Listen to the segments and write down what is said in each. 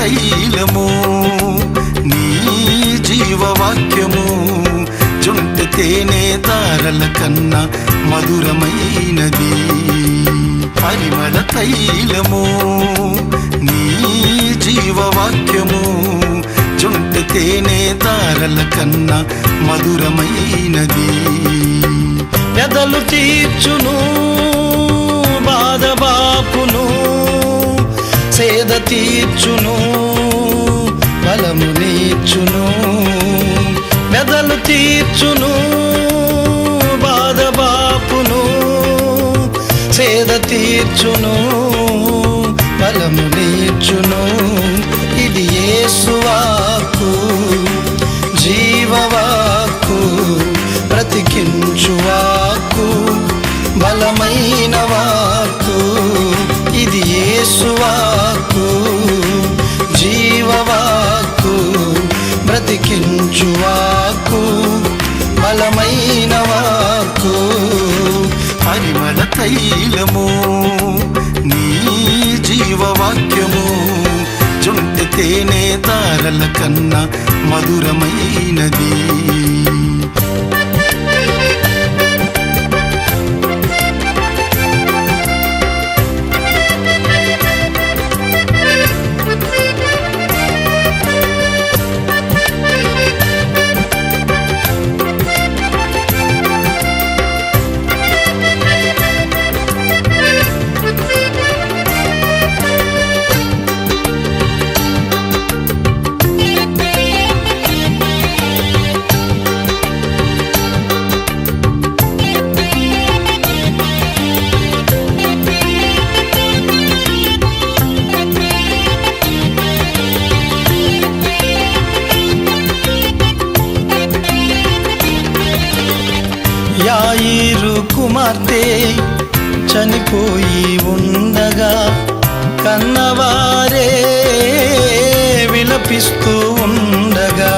తైలము నీ జీవవాక్యము జుంటి తేనే తారల కన్నా మధురమైనది. పరిమళ తైలము నీ జీవవాక్యము జుంటి తేనే తారల కన్నా మధురమైనది. ఎదలు తీర్చును బాధబాపును సేద తీర్చును తీర్చును మెదలు తీర్చును బాధబాపును సేద తీర్చును బలము నీర్చును. ఇది ఏసువాకు జీవవాకు బ్రతికించువాకు బలమైన వాకు ఇది ఏసువాకు జుంటి తేనే తారల కన్నా మధురమైనది. కుమార్తె చనిపోయి ఉండగా కన్నవారే విలపిస్తూ ఉండగా.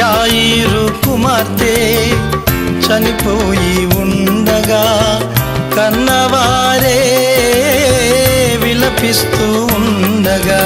యాయిరు కుమార్తె చనిపోయి ఉండగా కన్నవారే విలపిస్తూ ఉండగా.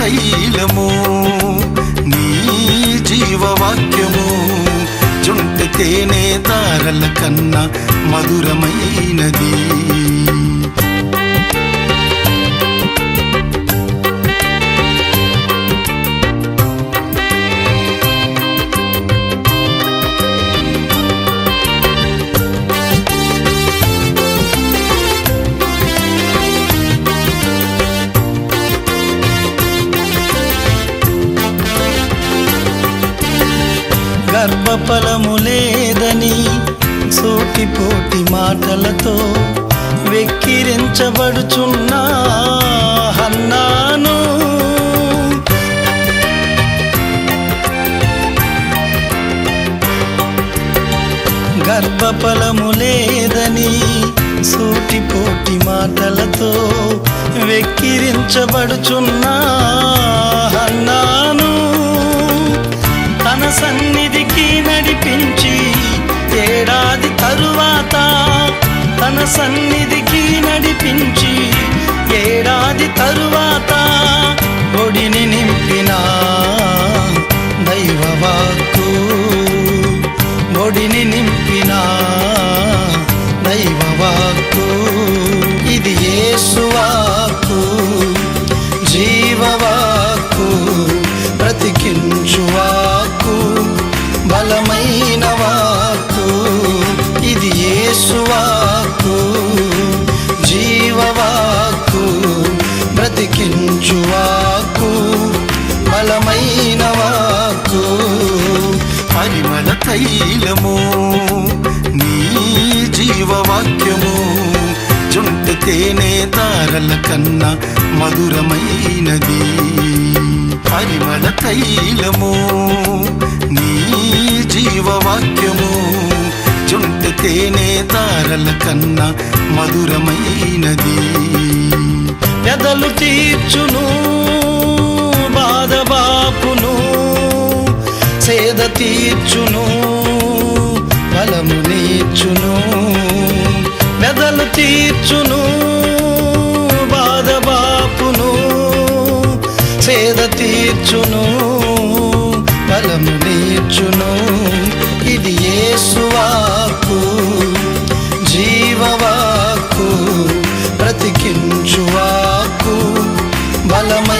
తైలము నీ జీవవాక్యము జుంటి తేనే తారల కన్నా మధురమైనది. గర్భఫలము లేదని సోటిపోటి మాటలతో వెక్కిరించబడుచున్నా హన్నాను. గర్భఫలము లేదని సూటిపోటి మాటలతో వెక్కిరించబడుచున్నా హన్నాను. తన సన్నిధికి నడిపించి ఏడాది తరువాత తన సన్నిధికి నడిపించి ఏడాది తరువాత ఒడిని నింపిన దైవవాక్కు. ఒడిని నింపిన దైవవాక్కు. ఇది ఏసువా తైలము నీ జీవవాక్యము జుంట తేనే తారల కన్నా మధురమైనది. పరిమళ తైలము నీ జీవవాక్యము జుంట తేనే తారల కన్నా మధురమైనది. పెదలు తీర్చును బాధబాపును సేద తీర్చును తీర్చును మెదలు తీర్చును బాధబాపును సేద తీర్చును బలము తీర్చును ఇది ఏసువాకు జీవవాకు ప్రతికించువాకు బలమై